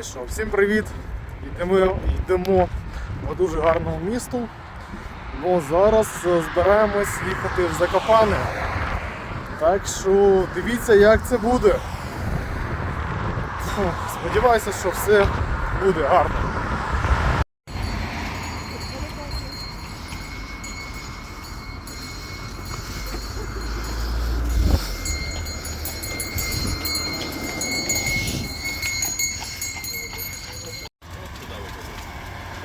І що, всім привіт! Йдемо, йдемо по дуже гарному місту. Бо зараз е, збираємось їхати в Закопане. Так що дивіться, як це буде. Сподіваюся, що все буде гарно.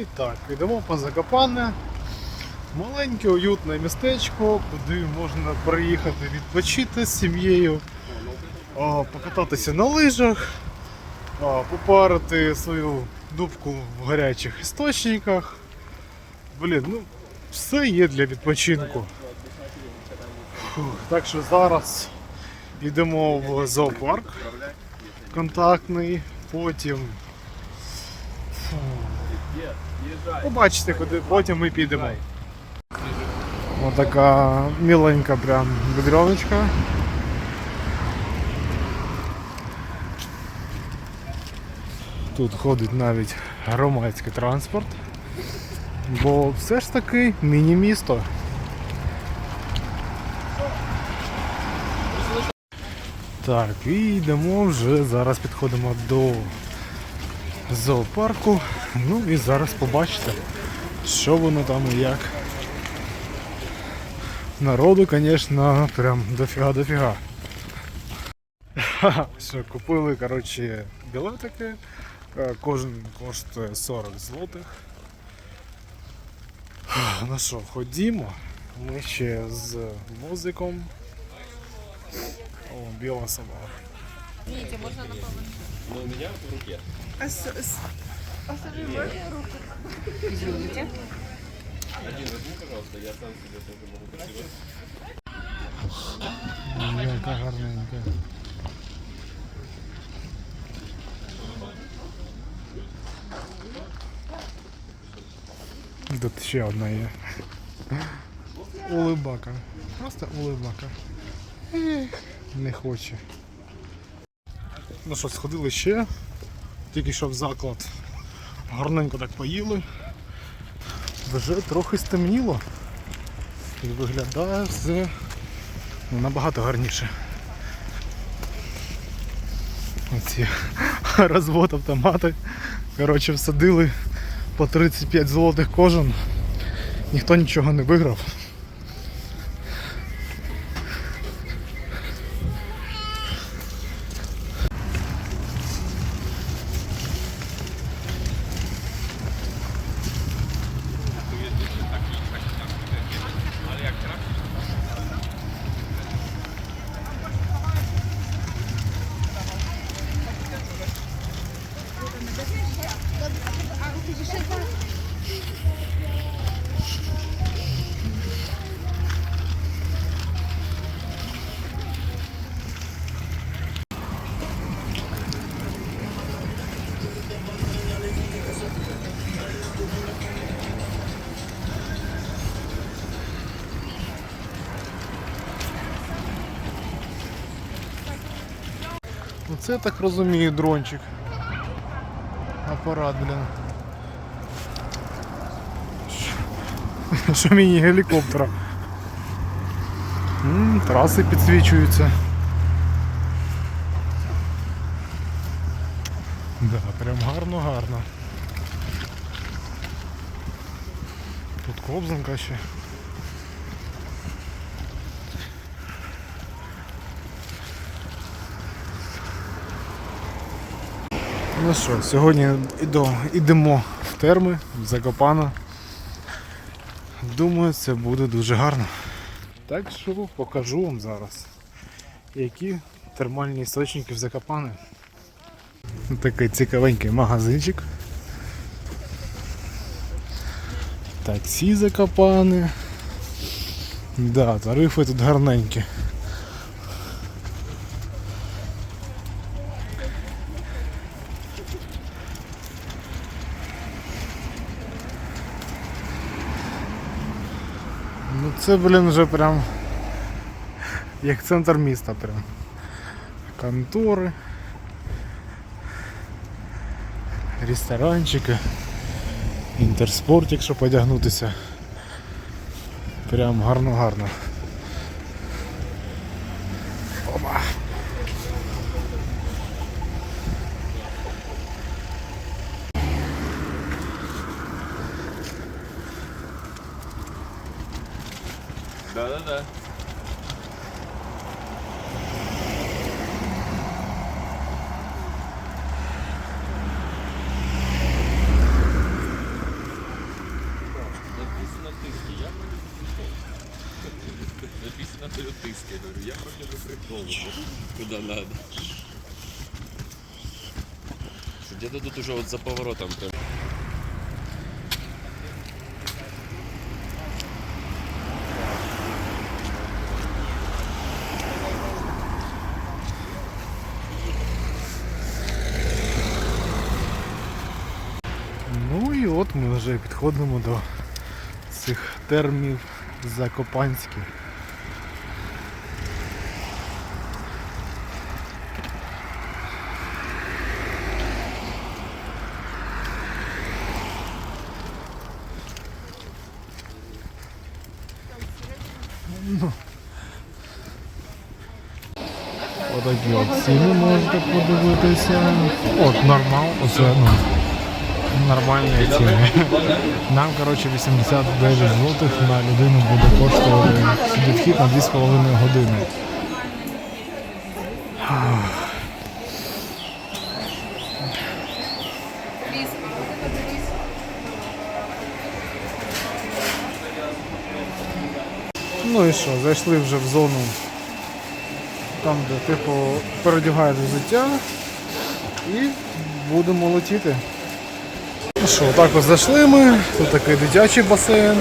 І так, йдемо по Закопане. Маленьке уютне містечко, куди можна приїхати відпочити з сім'єю, покататися на лижах, попарити свою дубку в гарячих істочниках. Блін, ну все є для відпочинку. Фух, так що зараз йдемо в зоопарк контактний, потім. Побачите, куди потім ми підемо. Ось така міленька прям бедреночка. Тут ходить навіть громадський транспорт. Бо все ж таки міні-місто. Так, і йдемо вже, зараз підходимо до зоопарку. Ну і зараз побачите, що воно там і як. Народу, звісно, прям дофіга-дофіга. Що, купили, коротше, білетики. Е, Кожен коштує 40 злотих. Ну що, ходімо. Ми ще з музиком. О, біла собака. Видите, можно на. Но у меня в руке. Посажи можно руку? Извините. Один возьми, пожалуйста, я сам себе тоже могу красиво. Яка гарненька. Тут ще одна є. Улибака. Просто улибака. Не хоче. Ну що, сходили ще. Тільки що в заклад. Гарненько так поїли. Вже трохи стемніло. І виглядає все набагато гарніше. Оці розвод автомати. Коротше, всадили по 35 злотих кожен. Ніхто нічого не виграв. Оце я так розумію дрончик. Апарат, блін. Що- Що міні-гелікоптера. М, Траси підсвічуються. Да, прям гарно-гарно. Тут кобзанка ще. Ну що, сьогодні ідемо в терми, в Закопано. Думаю, це буде дуже гарно. Так що покажу вам зараз, які термальні істочники в Закопане. Такий цікавенький магазинчик. Таксі Закопане. Да, тарифи тут гарненькі. Ну це, блін, вже прям як центр міста прям. Контори. Ресторанчики. Інтерспорт, якщо подягнутися. Прям гарно-гарно. Опа. Да-да-да. Написано тиски, я бы пришел. Написано тиски, я я вроде бы. Куда надо. Где-то тут уже вот за поворотом прям. Ну і от ми вже підходимо до цих термів Закопанських. Ну. Отакі от ціни можете подивитися. От нормал, оце ну. Нормальні ціни. Нам, коротше, 89 злотих на людину буде коштувати сюди вхід на 2,5 години. Ну і що, зайшли вже в зону там, де типу передягаєш взуття і будемо летіти. Що, так ось зайшли ми, тут такий дитячий басейн.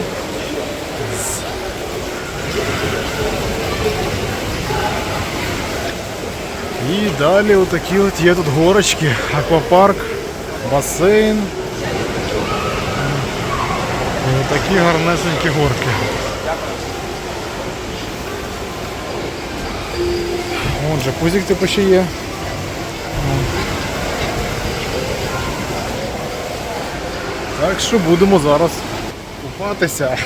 І далі отакі от є тут горочки, аквапарк, басейн. І отакі гарнесенькі горки. Вон джакузик типу ще є. Так що будемо зараз купатися.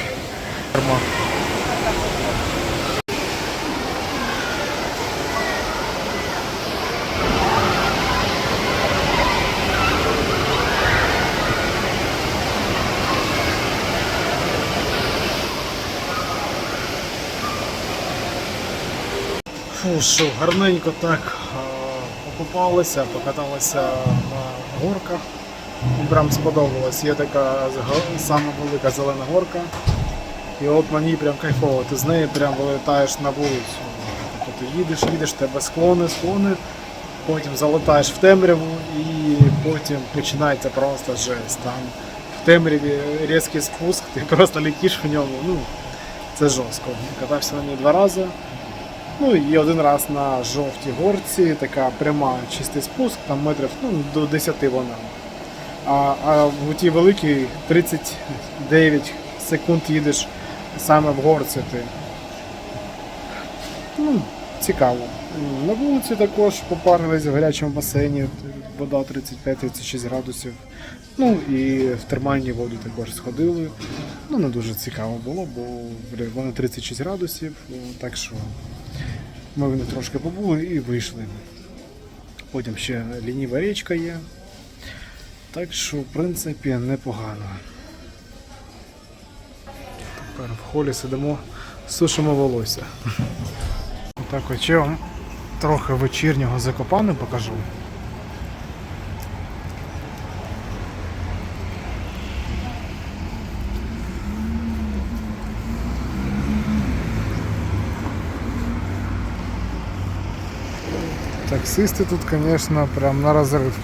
Фу, що, гарненько так а, покупалися, покаталися на горках. Прям сподобалось. Є така сама велика зелена горка. І от мені прям кайфово. Ти з неї прям вилітаєш на вулицю. Тобто ти їдеш, їдеш, тебе склони, склони, потім залетаєш в темряву і потім починається просто жесть. Там в темряві різкий спуск, ти просто летиш в ньому. Ну, це жорстко. Катався на ній два рази. Ну і один раз на жовтій горці, така пряма чистий спуск, там метрів ну, до 10 вона. А, а в тій великій 39 секунд їдеш саме в горці ти. Ну, цікаво. На вулиці також попарились в гарячому басейні, вода 35-36 градусів. Ну і в термальні воді також сходили. Ну, не дуже цікаво було, бо вони 36 градусів, так що ми в них трошки побули і вийшли. Потім ще лініва річка є. Так що, в принципі, непогано. Тепер в холі сидимо, сушимо волосся. Так ось я вам трохи вечірнього закопану покажу. Таксисти тут, звісно, прям на розрив.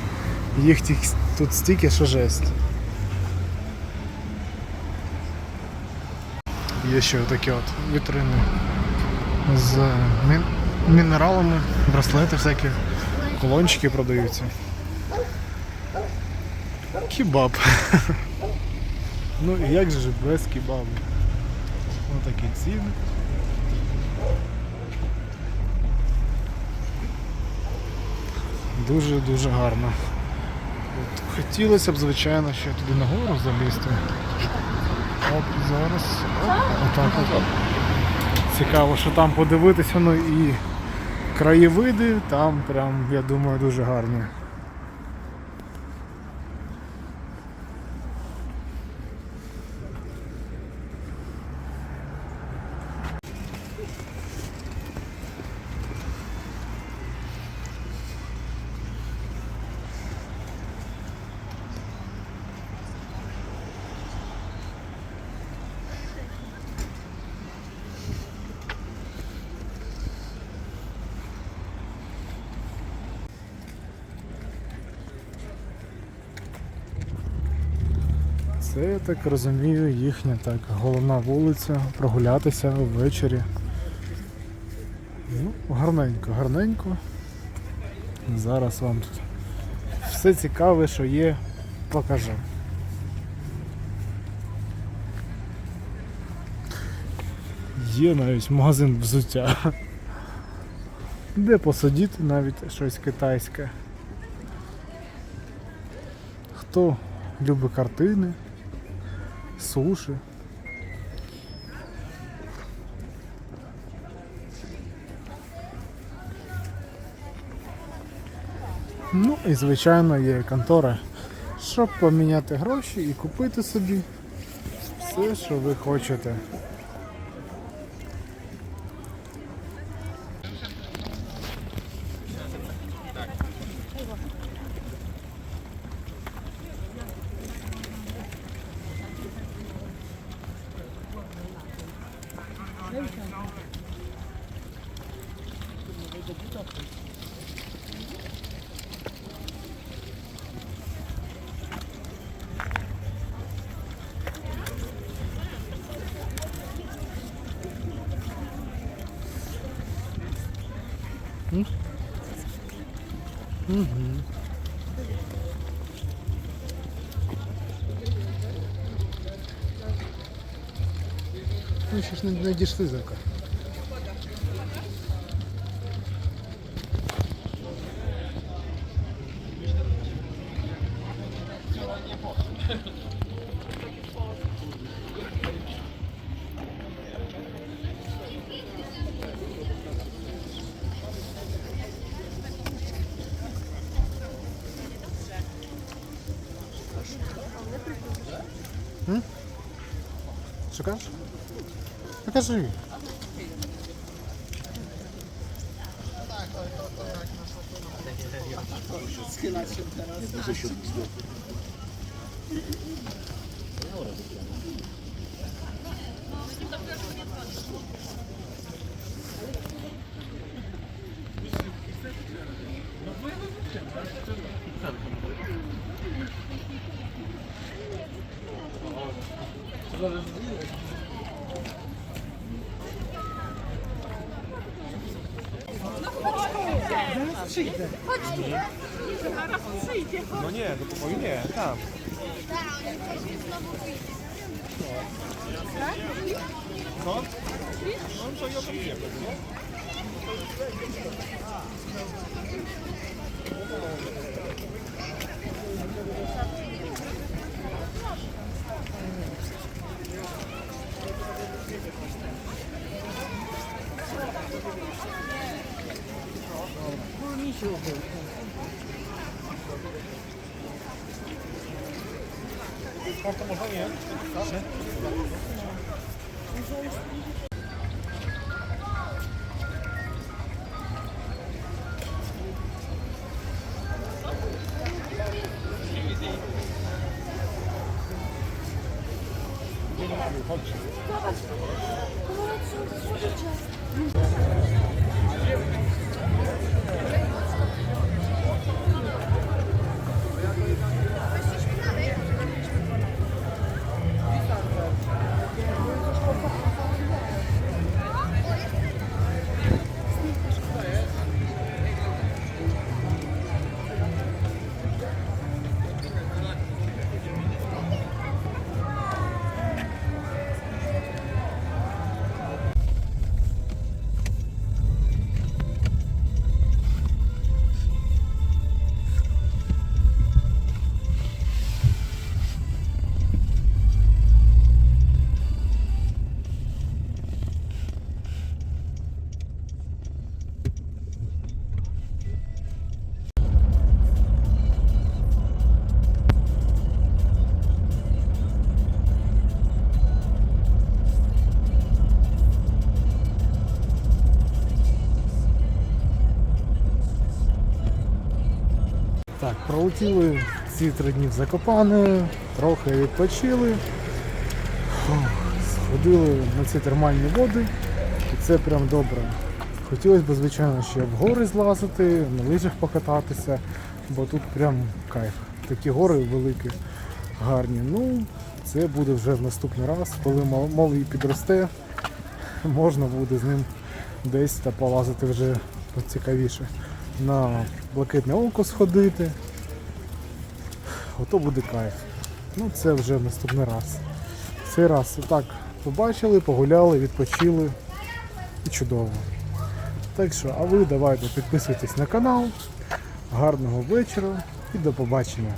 Їх тут стільки, що жесть. Є ще такі от вітрини з мін- мінералами, браслети всякі, колончики продаються. Кебаб. Ну і як же без кебабу? Такі ціни. Дуже-дуже гарно. От, хотілося б, звичайно, ще туди нагору залізти. От зараз. Отак от. Цікаво, що там подивитися, ну і краєвиди там прям, я думаю, дуже гарні. Це, я так розумію, їхня так головна вулиця, прогулятися ввечері. Ну, гарненько, гарненько. Зараз вам тут все цікаве, що є, покажу. Є навіть магазин взуття. Де посидіти навіть щось китайське. Хто любить картини, суші. Ну і звичайно є контора, щоб поміняти гроші і купити собі все, що ви хочете. Ну, ще ж не, не дійшли зака. Що кажеш? Покажи. przyjdę. Chodźcie. Zaraz przyjdzie. No nie, no do pokoju nie, tam. Co? No to ja tam nie Thank you. Chodź. Полетіли ці три дні в Закопане, трохи відпочили. Сходили на ці термальні води, і це прям добре. Хотілося б, звичайно, ще в гори злазити, на лижах покататися, бо тут прям кайф. Такі гори великі, гарні. Ну, це буде вже в наступний раз, коли мал- малий підросте, можна буде з ним десь та полазити вже поцікавіше. На блакитне око сходити. Ото буде кайф. Ну це вже наступний раз. Цей раз отак побачили, погуляли, відпочили і чудово. Так що, а ви давайте підписуйтесь на канал. Гарного вечора і до побачення.